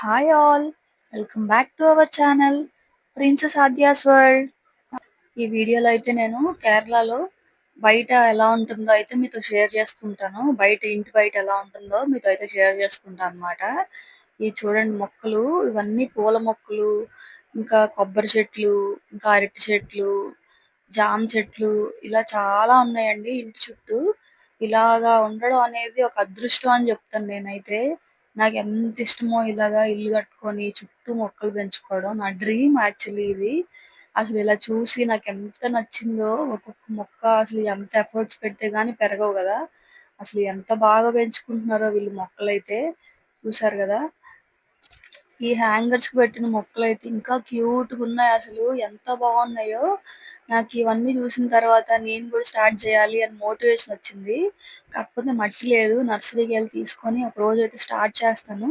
Hi all welcome back to our channel princess Aadya's world ఈ వీడియోలో అయితే నేను కేరళలో బయట ఎలా ఉంటుందో అయితే మీతో షేర్ చేసుకుంటాను. బయట ఇంటి బయట ఎలా ఉంటుందో మీతో అయితే షేర్ చేసుకుంటాను అనమాట ఈ చూడండి మొక్కలు ఇవన్నీ పూల మొక్కలు ఇంకా కొబ్బరి చెట్లు ఇంకా అరటి చెట్లు జామ చెట్లు ఇలా చాలా ఉన్నాయండి ఇంటి చుట్టూ. ఇలాగా ఉండడం అనేది ఒక అదృష్టం అని చెప్తాను నేనైతే. నాకు ఎంత ఇష్టమో ఇలాగా ఇల్లు కట్టుకొని చుట్టూ మొక్కలు పెంచుకోవడం నా డ్రీమ్ యాక్చువల్లీ ఇది. అసలు ఇలా చూసి నాకు ఎంత నచ్చిందో ఒక్కొక్క మొక్క అసలు ఎంత ఎఫర్ట్స్ పెడితే గాని పెరగవు కదా. అసలు ఎంత బాగా పెంచుకుంటున్నారో వీళ్ళు మొక్కలైతే. చూసారు కదా? ఈ హ్యాంగర్స్కి పెట్టిన మొక్కలు అయితే ఇంకా క్యూట్గా ఉన్నాయి అసలు. ఎంత బాగున్నాయో. నాకు ఇవన్నీ చూసిన తర్వాత నేను కూడా స్టార్ట్ చేయాలి అని మోటివేషన్ వచ్చింది. కాకపోతే మట్టి లేదు. నర్సరీకి వెళ్ళి తీసుకొని ఒక రోజు అయితే స్టార్ట్ చేస్తాను.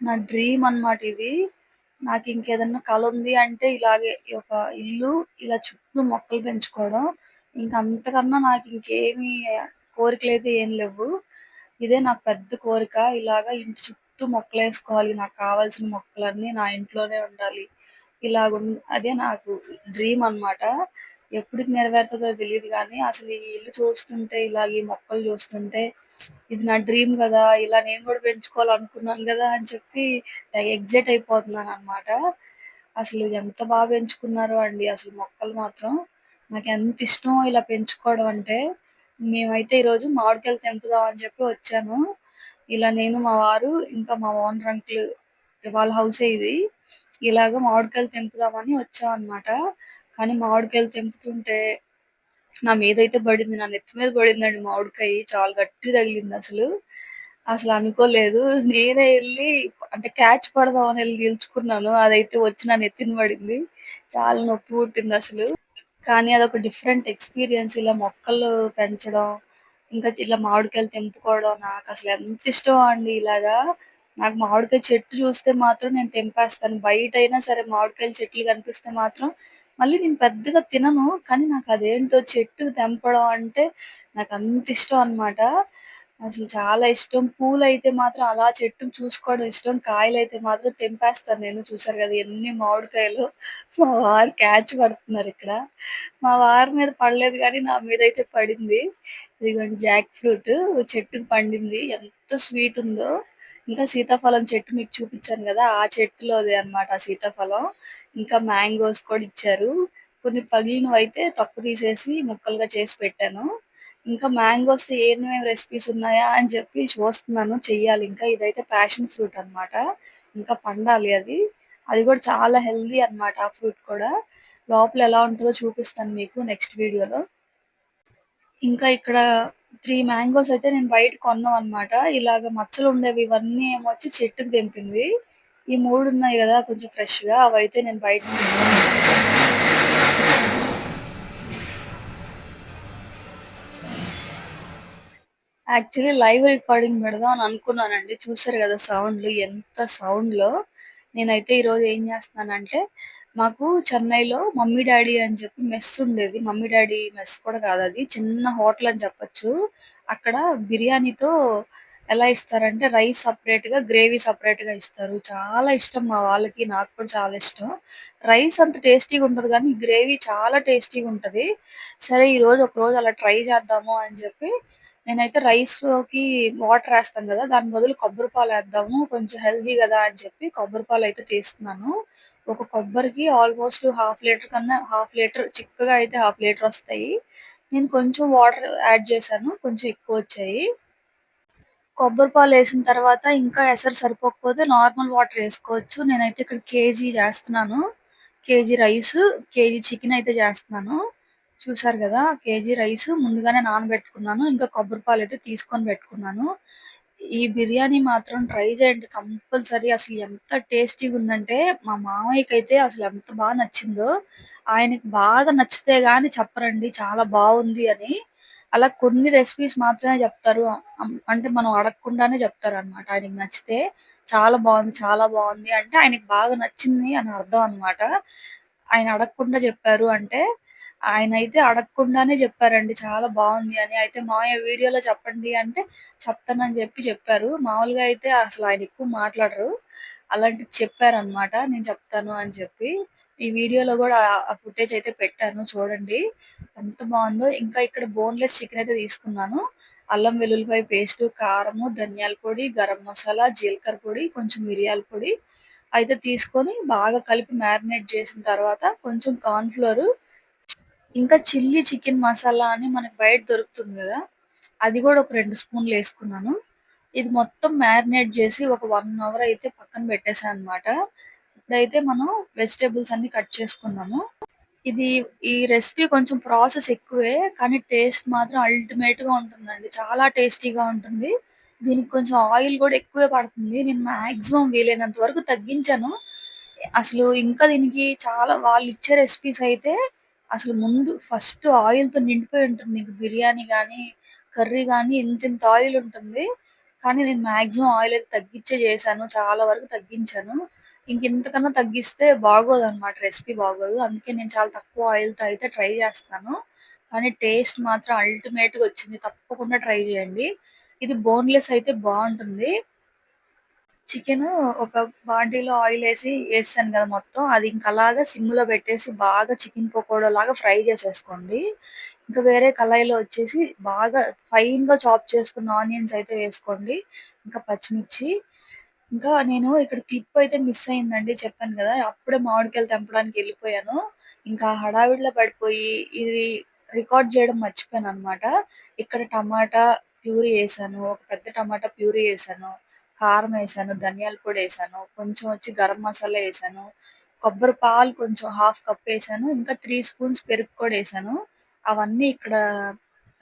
నా డ్రీమ్ అన్నమాట ఇది. నాకు ఇంకేదన్నా కళ ఉంది అంటే ఇలాగే ఒక ఇల్లు ఇలా చుట్టూ మొక్కలు పెంచుకోవడం. ఇంకా అంతకన్నా నాకు ఇంకేమి కోరికలు అయితే ఏం లేవు. ఇదే నాకు పెద్ద కోరిక. ఇలాగా ఇంటి చుట్టూ మొక్కలు వేసుకోవాలి నాకు కావాల్సిన మొక్కలన్నీ నా ఇంట్లోనే ఉండాలి. ఇలా అదే నాకు డ్రీమ్ అన్నమాట. ఎప్పటికి నెరవేరుతుందో తెలియదు కానీ అసలు ఈ ఇల్లు చూస్తుంటే ఇలాగ ఈ మొక్కలు చూస్తుంటే ఇది నా డ్రీమ్ కదా ఇలా నేను కూడా పెంచుకోవాలనుకున్నాను కదా అని చెప్పి ఎగ్జైట్ అయిపోతున్నాను అనమాట అసలు ఎంత బాగా పెంచుకున్నారో అండి అసలు మొక్కలు మాత్రం. నాకు ఎంత ఇష్టం ఇలా పెంచుకోవడం అంటే మేమైతే ఈరోజు మామిడికాయలు తెంపుదాం అని చెప్పి వచ్చాను. ఇలా నేను మా వారు ఇంకా మా ఓనర్ అంకుల్ వాళ్ళ హౌసే ఇది. ఇలాగ మామిడికాయలు తెంపుదామని వచ్చాం అన్నమాట. కానీ మామిడికాయలు తెంపుతుంటే నా మీద అయితే పడింది. నా నెత్తి మీద పడిందండి మామిడికాయ. చాలా గట్టి తగిలింది అసలు. అసలు అనుకోలేదు. నేనే వెళ్ళి అంటే క్యాచ్ పడదామని వెళ్ళి నిల్చుకున్నాను. అదైతే వచ్చి నా నెత్తిన పడింది. చాలా నొప్పి పుట్టింది అసలు. కానీ అదొక డిఫరెంట్ ఎక్స్పీరియన్స్ ఇలా మొక్కలు పెంచడం ఇంకా ఇలా మామిడికాయలు తెంపుకోవడం నాకు అసలు ఎంత ఇష్టం అండి ఇలాగా. నాకు మామిడికాయ చెట్టు చూస్తే మాత్రం నేను తెంపేస్తాను. బయట అయినా సరే మామిడికాయల చెట్లు కనిపిస్తే మాత్రం మళ్ళీ నేను పెద్దగా తినను. కానీ నాకు అదేంటో చెట్టు తెంపడం అంటే నాకు అంత ఇష్టం అన్నమాట. అసలు చాలా ఇష్టం. పూలు అయితే మాత్రం అలా చెట్టు చూసుకోవడం ఇష్టం. కాయలు అయితే మాత్రం తెంపేస్తాను నేను. చూసారు కదా ఎన్ని మామిడికాయలు మా వారు క్యాచ్ పడుతున్నారు ఇక్కడ. మా వారి మీద పడలేదు కానీ నా మీద అయితే పడింది. ఇదిగోండి జాక్ ఫ్రూట్ చెట్టుకి పండింది. ఎంత స్వీట్ ఉందో. ఇంకా సీతాఫలం చెట్టు మీకు చూపించాను కదా. ఆ చెట్టులోది అన్నమాట ఆ సీతాఫలం. ఇంకా మ్యాంగోస్ కూడా ఇచ్చారు. కొన్ని పగిలినవి అయితే తొక్క తీసేసి ముక్కలుగా చేసి పెట్టాను. ఇంకా మ్యాంగోస్తో ఏమేమి రెసిపీస్ ఉన్నాయా అని చెప్పి చూస్తున్నాను చెయ్యాలి. ఇంకా ఇదైతే ప్యాషన్ ఫ్రూట్ అన్నమాట. ఇంకా పండాలి అది. అది కూడా చాలా హెల్దీ అన్నమాట ఆ ఫ్రూట్ కూడా. లోపల ఎలా ఉంటుందో చూపిస్తాను మీకు నెక్స్ట్ వీడియోలో. ఇంకా ఇక్కడ త్రీ మ్యాంగోస్ అయితే నేను బయట కొన్నాం అన్నమాట. ఇలాగ మచ్చలు ఉండేవి ఇవన్నీ ఏమో వచ్చి చెట్టుకు తెంపినవి ఈ మూడు ఉన్నాయి కదా కొంచెం ఫ్రెష్గా అవైతే నేను బయట యాక్చువల్లీ లైవ్ రికార్డింగ్ పెడదాం అని అనుకున్నానండి. చూసారు కదా సౌండ్లు ఎంత సౌండ్లో నేనైతే ఈరోజు ఏం చేస్తున్నానంటే మాకు చెన్నైలో మమ్మీ డాడీ అని చెప్పి మెస్ ఉండేది. మమ్మీ డాడీ మెస్ కూడా కాదు అది. చిన్న హోటల్ అని చెప్పొచ్చు. అక్కడ బిర్యానీతో ఎలా ఇస్తారంటే రైస్ సపరేట్గా గ్రేవీ సపరేట్గా ఇస్తారు. చాలా ఇష్టం మా వాళ్ళకి నాకు కూడా చాలా ఇష్టం. రైస్ అంత టేస్టీగా ఉంటది కానీ గ్రేవీ చాలా టేస్టీగా ఉంటది. సరే ఈరోజు ఒకరోజు ఒక రోజు అలా ట్రై చేద్దాము అని చెప్పి నేనైతే రైస్లోకి వాటర్ వేస్తాను కదా దాని బదులు కొబ్బరి పాలు వేద్దాము కొంచెం హెల్దీ కదా అని చెప్పి కొబ్బరి పాలు అయితే తీస్తున్నాను. ఒక కొబ్బరికి ఆల్మోస్ట్ హాఫ్ లీటర్ కన్నా హాఫ్ లీటర్ చిక్కగా అయితే హాఫ్ లీటర్ వస్తాయి. నేను కొంచెం వాటర్ యాడ్ చేశాను కొంచెం ఎక్కువ వచ్చాయి. కొబ్బరి పాలు వేసిన తర్వాత ఇంకా ఎసరు సరిపోకపోతే నార్మల్ వాటర్ వేసుకోవచ్చు. నేనైతే ఇక్కడ కేజీ చేస్తున్నాను. కేజీ రైస్ కేజీ చికెన్ అయితే చేస్తున్నాను. చూసారు కదా కేజీ రైస్ ముందుగానే నానబెట్టుకున్నాను. ఇంకా కొబ్బరి పాలు అయితే తీసుకొని పెట్టుకున్నాను. ఈ బిర్యానీ మాత్రం ట్రై చేయండి కంపల్సరీ. అసలు ఎంత టేస్టీగా ఉందంటే మా మామయ్యకి అయితే అసలు ఎంత బాగా నచ్చిందో ఆయనకి బాగా నచ్చితే గాని చెప్పరండి చాలా బాగుంది అని. అలా కొన్ని రెసిపీస్ మాత్రమే చెప్తారు. అంటే మనం అడగకుండానే చెప్తారు అనమాట ఆయనకి నచ్చితే చాలా బాగుంది చాలా బాగుంది అంటే ఆయనకి బాగా నచ్చింది అని అర్థం అన్నమాట. ఆయన అడగకుండా చెప్పారు అంటే ఆయన అయితే అడగకుండానే చెప్పారండి చాలా బాగుంది అని. అయితే మామయ్య వీడియోలో చెప్పండి అంటే చెప్తానని చెప్పి చెప్పారు. మామూలుగా అయితే అసలు ఆయన ఎక్కువ మాట్లాడరు. అలాంటిది చెప్పారనమాట. నేను చెప్తాను అని చెప్పి. ఈ వీడియోలో కూడా ఆ ఫుటేజ్ అయితే పెట్టాను చూడండి. ఎంత బాగుందో ఇంకా ఇక్కడ బోన్‌లెస్ చికెన్ అయితే తీసుకున్నాను. అల్లం వెల్లుల్లిపాయ పేస్ట్ కారము, ధనియాల పొడి, గరం మసాలా, జీలకర్ర పొడి, కొంచెం మిరియాల పొడి అయితే తీసుకొని బాగా కలిపి మ్యారినేట్ చేసిన తర్వాత కొంచెం కార్న్ ఫ్లోర్ ఇంకా చిల్లీ చికెన్ మసాలా అని మనకు బయట దొరుకుతుంది కదా అది కూడా ఒక రెండు స్పూన్లు వేసుకున్నాను ఇది మొత్తం మ్యారినేట్ చేసి ఒక వన్ అవర్ అయితే పక్కన పెట్టేసాను అనమాట. ఇప్పుడైతే మనం వెజిటేబుల్స్ అన్ని కట్ చేసుకుందాము. ఇది ఈ రెసిపీ కొంచెం ప్రాసెస్ ఎక్కువే. కానీ టేస్ట్ మాత్రం అల్టిమేట్‌గా ఉంటుందండి. చాలా టేస్టీగా ఉంటుంది. దీనికి కొంచెం ఆయిల్ కూడా ఎక్కువే పడుతుంది. నేను మాక్సిమం వీలైనంత వరకు తగ్గించాను. అసలు ఇంకా దీనికి చాలా వాళ్ళు ఇచ్చే రెసిపీస్ అయితే అసలు ముందు ఫస్ట్ ఆయిల్‌తో నిండిపోయి ఉంటుంది. ఇంక బిర్యానీ కానీ కర్రీ కానీ ఇంత ఆయిల్ ఉంటుంది. కానీ నేను మాక్సిమం ఆయిల్ అయితే తగ్గించే చేశాను. చాలా వరకు తగ్గించాను. ఇంకెంతకన్నా తగ్గిస్తే బాగోదు అనమాట రెసిపీ బాగోదు. అందుకే నేను చాలా తక్కువ ఆయిల్‌తో అయితే ట్రై చేస్తున్నాను. కానీ టేస్ట్ మాత్రం అల్టిమేట్‌గా వచ్చింది. తప్పకుండా ట్రై చేయండి. ఇది బోన్‌లెస్ అయితే బాగుంటుంది చికెన్ ఒక బాండీలో వేసి వేసాను కదా మొత్తం. అది ఇంక అలాగా సిమ్‌లో పెట్టేసి బాగా చికెన్ పకోడాలాగా ఫ్రై చేసేసుకోండి. ఇంకా వేరే కళాయిలో వచ్చేసి బాగా ఫైన్‌గా చాప్ చేసుకున్న ఆనియన్స్ అయితే వేసుకోండి. ఇంకా పచ్చిమిర్చి. ఇంకా నేను ఇక్కడ క్లిప్ అయితే మిస్ అయిందండి చెప్పాను కదా అప్పుడే మామిడికాయలు తెంపడానికి వెళ్ళిపోయాను ఇంకా హడావిడిలో పడిపోయి ఇది రికార్డ్ చేయడం మర్చిపోయాను అనమాట ఇక్కడ టమాటా ప్యూరీ వేసాను ఒక పెద్ద టమాటా ప్యూరీ కారం వేసాను ధనియాల పొడేసాను, కొంచెం వచ్చి గరం మసాలా వేసాను కొబ్బరి పాలు కొంచెం హాఫ్ కప్ వేసాను ఇంకా త్రీ స్పూన్స్ పెరుగు కూడా వేసాను. అవన్నీ ఇక్కడ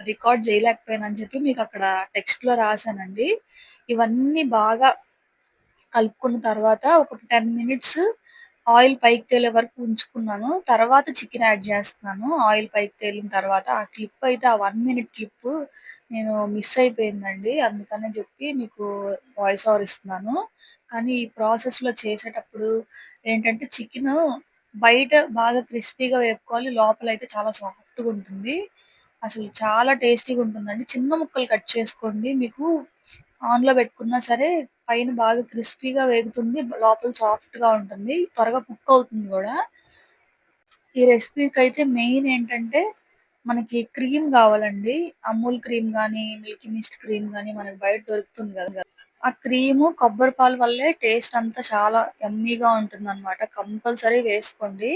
రికార్డ్ చేయలేకపోయానని చెప్పి మీకు అక్కడ టెక్స్ట్‌లో రాశానండి. ఇవన్నీ బాగా కలుపుకున్న తర్వాత ఒక 10 మినిట్స్ ఆయిల్ పైకి తేలే వరకు ఉంచుకున్నాను. తర్వాత చికెన్ యాడ్ చేస్తున్నాను. ఆయిల్ పైకి తేలిన తర్వాత ఆ క్లిప్ అయితే ఆ వన్ మినిట్ క్లిప్ నేను మిస్ అయిపోయిందండి. అందుకనే చెప్పి మీకు వాయిస్ ఓవర్ ఇస్తున్నాను. కానీ ఈ ప్రాసెస్‌లో చేసేటప్పుడు ఏంటంటే చికెన్ బయట బాగా క్రిస్పీగా వేపుకోవాలి. లోపల అయితే చాలా సాఫ్ట్‌గా ఉంటుంది. అసలు చాలా టేస్టీగా ఉంటుందండి. చిన్న ముక్కలు కట్ చేసుకోండి. మీకు ఆన్‌లో పెట్టుకున్నా సరే పైన బాగా క్రిస్పీగా వేగుతుంది. లోపల సాఫ్ట్‌గా ఉంటుంది. త్వరగా కుక్ అవుతుంది కూడా ఈ రెసిపీకైతే మెయిన్ ఏంటంటే మనకి క్రీమ్ కావాలండి అమూల్ క్రీమ్ కానీ మిల్కీ మిస్ట్ క్రీమ్ కానీ మనకి బయట దొరుకుతుంది కదా ఆ క్రీము, కొబ్బరి పాలు వల్లే టేస్ట్ అంతా చాలా ఎమ్మీగా ఉంటుంది అనమాట కంపల్సరీ వేసుకోండి.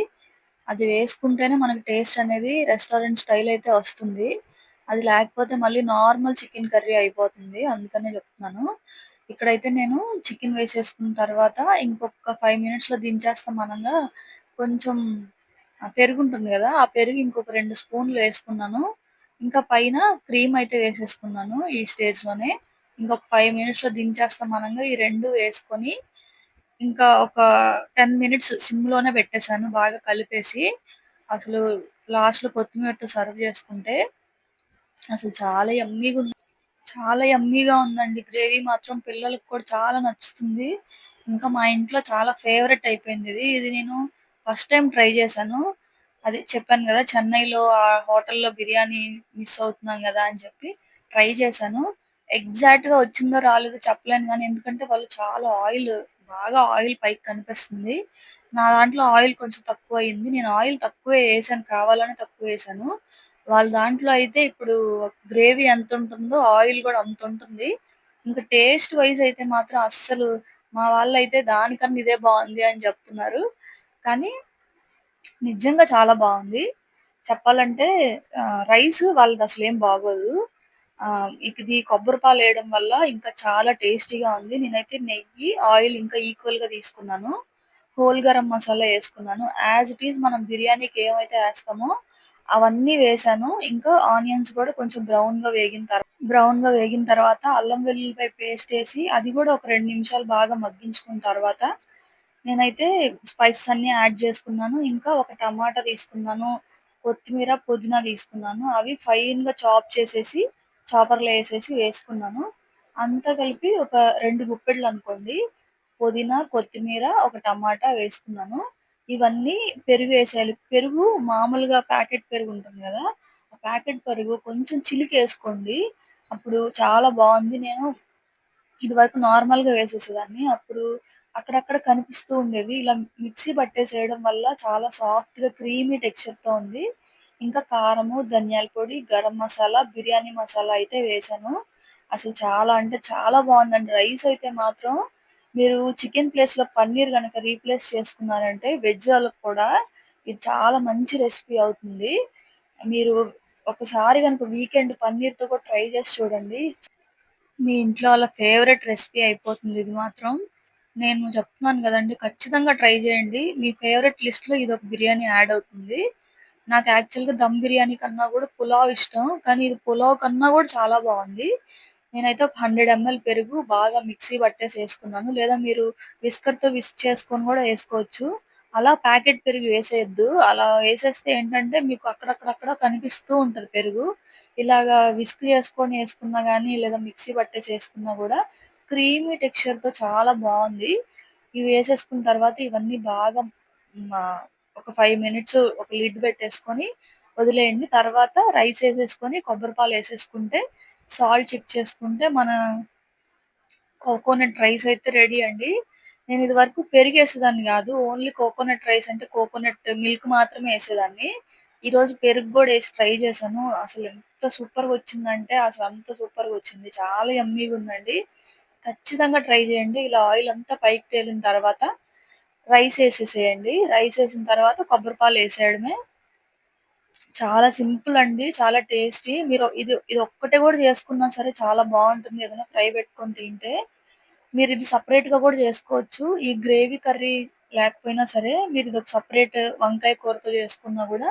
అది వేసుకుంటేనే మనకి టేస్ట్ అనేది రెస్టారెంట్ స్టైల్ అయితే వస్తుంది. అది లేకపోతే మళ్ళీ నార్మల్ చికెన్ కర్రీ అయిపోతుంది. అందుకనే చెప్తున్నాను. ఇక్కడైతే నేను చికెన్ వేసేసుకున్న తర్వాత ఇంకొక ఫైవ్ మినిట్స్‌లో దించేస్తాం అనంగా కొంచెం పెరుగు ఉంటుంది కదా ఆ పెరుగు ఇంకొక రెండు స్పూన్లు వేసుకున్నాను. ఇంకా పైన క్రీమ్ అయితే వేసేసుకున్నాను ఈ స్టేజ్‌లోనే. ఇంకొక ఫైవ్ మినిట్స్‌లో దించేస్తాం అనంగా ఈ రెండు వేసుకొని ఇంకా ఒక 10 మినిట్స్ సిమ్‌లోనే పెట్టేశాను బాగా కలిపేసి. అసలు లాస్ట్‌లో కొత్తిమీరతో సర్వ్ చేసుకుంటే అసలు చాలా యమ్మీగుంది. చాలా యమ్మీగా ఉందండి. గ్రేవీ మాత్రం పిల్లలకు కూడా చాలా నచ్చుతుంది. ఇంకా మా ఇంట్లో చాలా ఫేవరెట్ అయిపోయింది ఇది ఇది నేను ఫస్ట్ టైం ట్రై చేశాను. అది చెప్పాను కదా చెన్నైలో ఆ హోటల్‌లో బిర్యానీ మిస్ అవుతున్నాం కదా అని చెప్పి ట్రై చేశాను. ఎగ్జాక్ట్‌గా వచ్చిందో రాలేదో చెప్పలేను కానీ ఎందుకంటే వాళ్ళు చాలా ఆయిల్ బాగా ఆయిల్ పైకి కనిపిస్తుంది. నా దాంట్లో ఆయిల్ కొంచెం తక్కువ అయింది నేను ఆయిల్ తక్కువే కావాలని తక్కువ వేసాను వాళ్ళ దాంట్లో అయితే ఇప్పుడు గ్రేవీ ఎంత ఉంటుందో ఆయిల్ కూడా అంత ఉంటుంది ఇంకా టేస్ట్ వైస్ అయితే మాత్రం అస్సలు మా వాళ్ళైతే దానికన్నా ఇదే బాగుంది అని చెప్తున్నారు కానీ నిజంగా చాలా బాగుంది చెప్పాలంటే ఆహ్, అసలు ఏం బాగోదు. ఇది కొబ్బరి వేయడం వల్ల ఇంకా చాలా టేస్టీగా ఉంది. నేనైతే నెయ్యి, ఆయిల్ ఇంకా ఈక్వల్‌గా తీసుకున్నాను. హోల్ గరం మసాలా వేసుకున్నాను యాజ్ ఇట్ ఈజ్ మనం బిర్యానీకి ఏమైతే వేస్తామో అవన్నీ వేసాను ఇంకా ఆనియన్స్ కూడా కొంచెం బ్రౌన్గా వేగిన తర్వాత బ్రౌన్గా వేగిన తర్వాత అల్లం వెల్లుల్లిపాయ పేస్టేసి అది కూడా ఒక రెండు నిమిషాలు బాగా మగ్గించుకున్న తర్వాత నేనైతే స్పైసెస్ అన్ని యాడ్ చేసుకున్నాను. ఇంకా ఒక టమాటా తీసుకున్నాను. కొత్తిమీర, పుదీనా తీసుకున్నాను. అవి ఫైన్గా చాప్ చేసేసి చాపర్‌లో వేసేసి వేసుకున్నాను. అంతా కలిపి ఒక 2 గుప్పెళ్ళనుకోండి. పుదీనా, కొత్తిమీర, ఒక టమాటా వేసుకున్నాను. ఇవన్నీ పెరుగు వేసేయాలి. పెరుగు మామూలుగా ప్యాకెట్ పెరుగు ఉంటుంది కదా ఆ ప్యాకెట్ పెరుగు కొంచెం చిలికేసుకోండి. అప్పుడు చాలా బాగుంది నేను ఇది ఇదివరకు నార్మల్‌గా వేసేసేదాన్ని. అప్పుడు అక్కడక్కడ కనిపిస్తూ ఉండేది. ఇలా మిక్సీ పట్టేసేయడం వల్ల చాలా సాఫ్ట్‌గా క్రీమీ టెక్స్చర్‌తో ఉంది. ఇంకా కారము, ధనియాల పొడి, గరం మసాలా, బిర్యానీ మసాలా అయితే వేసాను అసలు చాలా అంటే చాలా బాగుందండి రైస్ అయితే మాత్రం మీరు చికెన్ ప్లేస్లో పన్నీర్ కనుక రీప్లేస్ చేసుకున్నారంటే వెజ్ వాళ్ళకి కూడా ఇది చాలా మంచి రెసిపీ అవుతుంది. మీరు ఒకసారి కనుక వీకెండ్ పన్నీర్‌తో కూడా ట్రై చేసి చూడండి. మీ ఇంట్లో వాళ్ళ ఫేవరెట్ రెసిపీ అయిపోతుంది ఇది మాత్రం. నేను చెప్తున్నాను కదండి ఖచ్చితంగా ట్రై చేయండి. మీ ఫేవరెట్ లిస్ట్‌లో ఒక బిర్యానీ యాడ్ అవుతుంది. నాకు యాక్చువల్‌గా దమ్ బిర్యానీ కన్నా కూడా పులావ్ ఇష్టం. కానీ ఇది పులావ్ కన్నా కూడా చాలా బాగుంది నేనైతే ఒక 100 ఎంఎల్ పెరుగు బాగా మిక్సీ పట్టేసి వేసుకున్నాను లేదా మీరు విస్కర్‌తో విస్క్ చేసుకొని కూడా వేసుకోవచ్చు అలా ప్యాకెట్ పెరుగు వేసేయద్దు అలా వేసేస్తే ఏంటంటే మీకు అక్కడక్కడక్కడ కనిపిస్తూ ఉంటుంది పెరుగు. ఇలాగా విస్క్ చేసుకొని వేసుకున్నా కానీ లేదా మిక్సీ పట్టేసి వేసుకున్నా కూడా క్రీమీ టెక్స్చర్‌తో చాలా బాగుంది ఇవి వేసేసుకున్న తర్వాత ఇవన్నీ బాగా ఒక ఫైవ్ మినిట్స్ ఒక లిడ్ పెట్టేసుకొని వదిలేయండి. తర్వాత రైస్ వేసేసుకొని కొబ్బరి పాలు వేసేసుకుంటే సాల్ట్ చెక్ చేసుకుంటే మన కోకోనట్ రైస్ అయితే రెడీ అండి. నేను ఇదివరకు పెరుగేసేదాన్ని కాదు ఓన్లీ కోకోనట్ రైస్ అంటే కోకోనట్ మిల్క్ మాత్రమే వేసేదాన్ని ఈరోజు పెరుగు కూడా వేసి ట్రై చేశాను. అసలు ఎంత సూపర్‌గొచ్చిందంటే అసలు అంత సూపర్‌గొచ్చింది. చాలా యమ్మీగుందండి. ఖచ్చితంగా ట్రై చేయండి. ఇలా ఆయిల్ అంతా పైకి తేలిన తర్వాత రైస్ వేసేసేయండి రైస్ వేసిన తర్వాత కొబ్బరి పాలు వేసేయడమే చాలా సింపుల్ అండి. చాలా టేస్టీ. మీరు ఇది ఇది ఒక్కటే కూడా చేసుకున్నా సరే చాలా బాగుంటుంది ఏదైనా ఫ్రై పెట్టుకొని తింటే. మీరు ఇది సపరేట్గా కూడా చేసుకోవచ్చు ఈ గ్రేవీ కర్రీ లేకపోయినా సరే మీరు ఇది ఒక సపరేట్ వంకాయ కూరతో చేసుకున్నా కూడా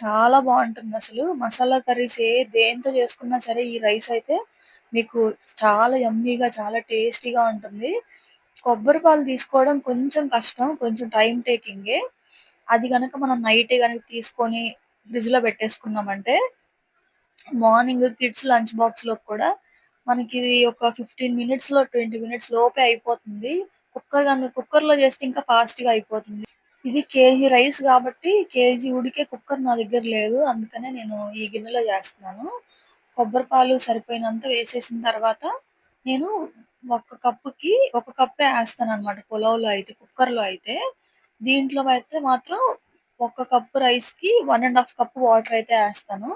చాలా బాగుంటుంది అసలు మసాలా కర్రీస్ ఏ దేనితో చేసుకున్నా సరే ఈ రైస్ అయితే మీకు చాలా యమ్మీగా, చాలా టేస్టీగా ఉంటుంది. కొబ్బరి పాలు తీసుకోవడం కొంచెం కష్టం. కొంచెం టైం టేకింగే. అది కనుక మనం నైటే కనుక తీసుకొని ఫ్రిడ్జ్‌లో పెట్టేసుకున్నామంటే మార్నింగ్ కిడ్స్ లంచ్ బాక్స్‌లోకి కూడా మనకి ఇది ఒక 15 మినిట్స్‌లో, 20 మినిట్స్ లోపే అయిపోతుంది. కుక్కర్ గను కుక్కర్‌లో చేస్తే ఇంకా ఫాస్ట్‌గా అయిపోతుంది. ఇది కేజీ రైస్ కాబట్టి కేజీ ఉడికే కుక్కర్ నా దగ్గర లేదు. అందుకనే నేను ఈ గిన్నెలో చేస్తున్నాను. కొబ్బరి పాలు సరిపోయినంత వేసేసిన తర్వాత నేను ఒక కప్పుకి ఒక కప్పే ఏస్తాననమాట పులావ్‌లో అయితే. కుక్కర్‌లో అయితే. దీంట్లో అయితే మాత్రం ఒక కప్పు రైస్‌కి 1 ½ కప్ వాటర్ అయితే ఏస్తాను.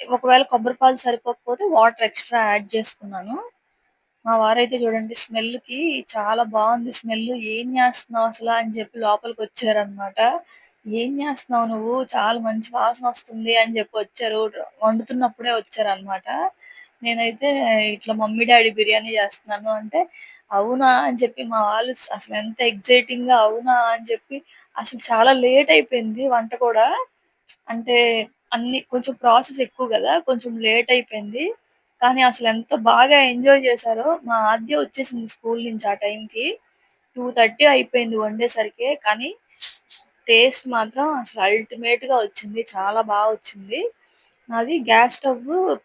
ఒకవేళ కొబ్బరి పాలు సరిపోకపోతే వాటర్ ఎక్స్‌ట్రా యాడ్ చేసుకున్నాను. మా వారైతే చూడండి స్మెల్కి చాలా బాగుంది స్మెల్ "ఏం చేస్తున్నావు అసలు అని చెప్పి లోపలికి లోపలికొచ్చారనమాట. "ఏం చేస్తున్నావు నువ్వు? చాలా మంచి వాసన వస్తుంది అని చెప్పి వచ్చారు. వండుతున్నప్పుడే వచ్చారు అనమాట నేనైతే ఇట్లా మమ్మీ, డాడీ బిర్యానీ చేస్తున్నాను అంటే, "అవునా" అని చెప్పి మా వాళ్ళు అసలు ఎంత ఎగ్జైటింగ్గా అవునా అని చెప్పి అసలు చాలా లేట్ అయిపోయింది వంట కూడా. అంటే అన్ని కొంచెం ప్రాసెస్ ఎక్కువ కదా కొంచెం లేట్ అయిపోయింది. కానీ అసలు ఎంత బాగా ఎంజాయ్ చేశారో. మా ఆద్య వచ్చేసింది స్కూల్ నుంచి ఆ టైంకి. 2:30 అయిపోయింది వండేసరికే. కానీ టేస్ట్ మాత్రం అసలు అల్టిమేట్‌గా వచ్చింది. చాలా బాగా వచ్చింది. నాది గ్యాస్ స్టవ్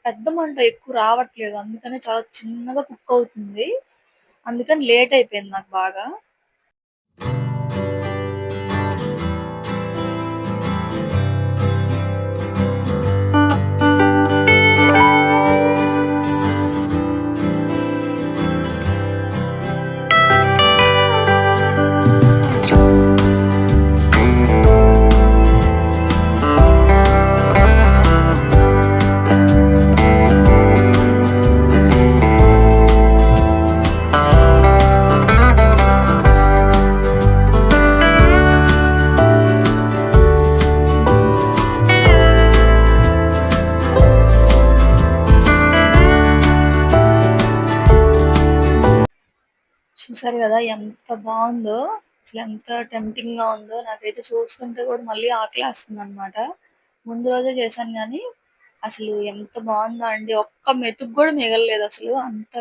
పెద్ద మంట ఎక్కువ రావట్లేదు. అందుకనే చాలా చిన్నగా కుక్ అవుతుంది. అందుకని లేట్ అయిపోయింది నాకు బాగా. ఎంత టెంప్టింగ్గా ఉందో. నాకైతే చూస్తుంటే కూడా మళ్ళీ ఆకలేస్తుందనమాట. ముందు రోజే చేశాను కానీ అసలు ఎంత బాగుందో అండి. ఒక్క మెతుకు కూడా మిగలలేదు అసలు అంత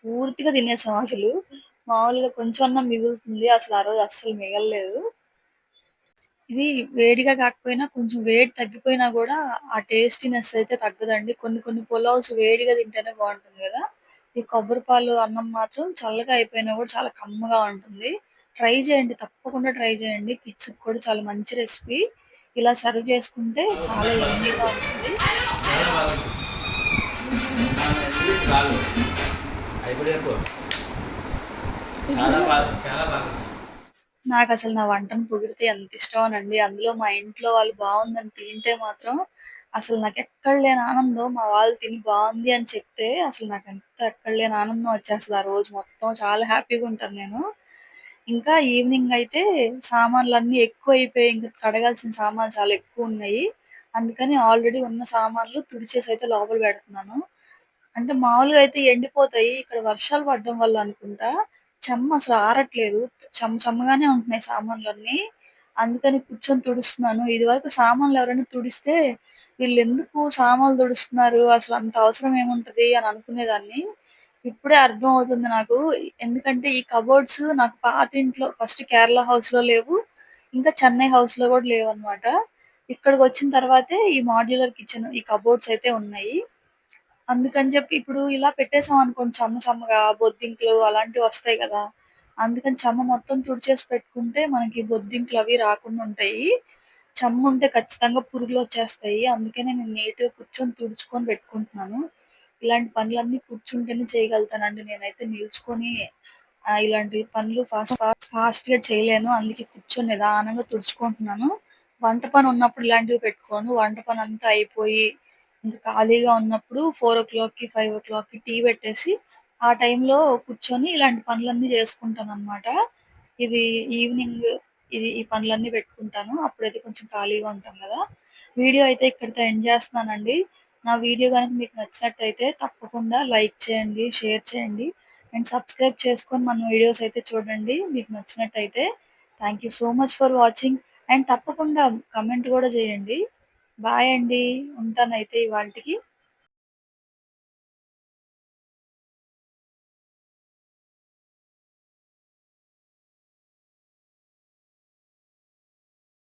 పూర్తిగా తినేసాం అసలు. మామూలుగా కొంచెం అన్నం మిగులుతుంది. అసలు ఆ రోజు అస్సలు మిగలలేదు. ఇది వేడిగా కాకపోయినా కొంచెం వేడి తగ్గిపోయినా కూడా ఆ టేస్టీనెస్ అయితే తగ్గదండి. కొన్ని కొన్ని పులావ్స్ వేడిగా తింటేనే బాగుంటుంది కదా ఈ కొబ్బరి పాలు అన్నం మాత్రం చల్లగా అయిపోయినా కూడా చాలా కమ్మగా ఉంటుంది. ట్రై చేయండి. తప్పకుండా ట్రై చేయండి. కిడ్స్‌కి కూడా చాలా మంచి రెసిపీ. ఇలా సర్వ్ చేసుకుంటే చాలా యమ్మీగా ఉంటుంది. నాకు అసలు నా వంటను పొగిడితే ఎంత ఇష్టం అండి అందులో మా ఇంట్లో వాళ్ళు బాగుందని తింటే మాత్రం అసలు నాకెక్కడ లేని ఆనందం మా వాళ్ళు తిని బాగుంది అని చెప్తే అసలు నాకెంత ఎక్కడ లేని ఆనందం వచ్చేస్తుంది ఆ రోజు మొత్తం. చాలా హ్యాపీగా ఉంటాను నేను. ఇంకా ఈవినింగ్ అయితే సామాన్లన్నీ ఎక్కువైపోయాయి. ఇంకా కడగాల్సిన సామాన్లు చాలా ఎక్కువ ఉన్నాయి అందుకని ఆల్రెడీ ఉన్న సామాన్లు తుడిచేసి అయితే లోపల పెడుతున్నాను. అంటే మామూలుగా అయితే ఎండిపోతాయి. ఇక్కడ వర్షాలు పడడం వల్ల అనుకుంటా చెమ్మ అసలు ఆరట్లేదు. చెమ్మ చెమ్మగానే ఉంటున్నాయి సామాన్లన్నీ. అందుకని కూర్చొని తుడుస్తున్నాను. ఇది వరకు సామాన్లు ఎవరైనా తుడిస్తే వీళ్ళు ఎందుకు సామాన్లు తుడుస్తున్నారు? అసలు అంత అవసరం ఏముంటది అని అనుకునేదాన్ని. ఇప్పుడే అర్థం అవుతుంది నాకు. ఎందుకంటే ఈ కబోర్డ్స్ నాకు పాత ఇంట్లో ఫస్ట్ కేరళ హౌస్లో లేవు. ఇంకా చెన్నై హౌస్లో కూడా లేవు అనమాట ఇక్కడికి వచ్చిన తర్వాతే ఈ మాడ్యులర్ కిచెన్ ఈ కబోర్డ్స్ అయితే ఉన్నాయి. అందుకని చెప్పి ఇప్పుడు ఇలా పెట్టేసామనుకోండి చమ్మ చమ్మగా బొద్దింకలు అలాంటివి వస్తాయి కదా! అందుకని చెమ్మ మొత్తం తుడిచేసి పెట్టుకుంటే మనకి బొద్దింకలు అవి రాకుండా ఉంటాయి. చెమ్మ ఉంటే ఖచ్చితంగా పురుగులొచ్చేస్తాయి. అందుకనే నేను నీట్‌గా కూర్చొని తుడుచుకొని పెట్టుకుంటున్నాను. ఇలాంటి పనులన్నీ కూర్చుంటేనే చేయగలుగుతానండి. నేనైతే నిల్చుకొని ఇలాంటి పనులు ఫాస్ట్ ఫాస్ట్ ఫాస్ట్‌గా చేయలేను. అందుకే కూర్చొని నిదానంగా తుడుచుకుంటున్నాను. వంట పని ఉన్నప్పుడు ఇలాంటివి పెట్టుకోను. వంట పని అంతా అయిపోయి ఇంకా ఖాళీగా ఉన్నప్పుడు 4:00కి, 5:00కి టీ పెట్టేసి ఆ టైంలో కూర్చొని ఇలాంటి పనులన్నీ చేసుకుంటాను అనమాట ఇది ఈవినింగ్ ఇది ఈ పనులన్నీ పెట్టుకుంటాను. అప్పుడైతే కొంచెం ఖాళీగా ఉంటాం కదా వీడియో అయితే ఇక్కడితో ఎండ్ చేస్తున్నానండి. నా వీడియో కనుక మీకు నచ్చినట్టయితే తప్పకుండా లైక్ చేయండి, షేర్ చేయండి అండ్ సబ్స్క్రైబ్ చేసుకొని మన వీడియోస్ అయితే చూడండి. మీకు నచ్చినట్టయితే. Thank you so much for watching and తప్పకుండా కమెంట్ కూడా చేయండి. బాయ్ అండి. ఉంటానైతే ఇవాల్టికి.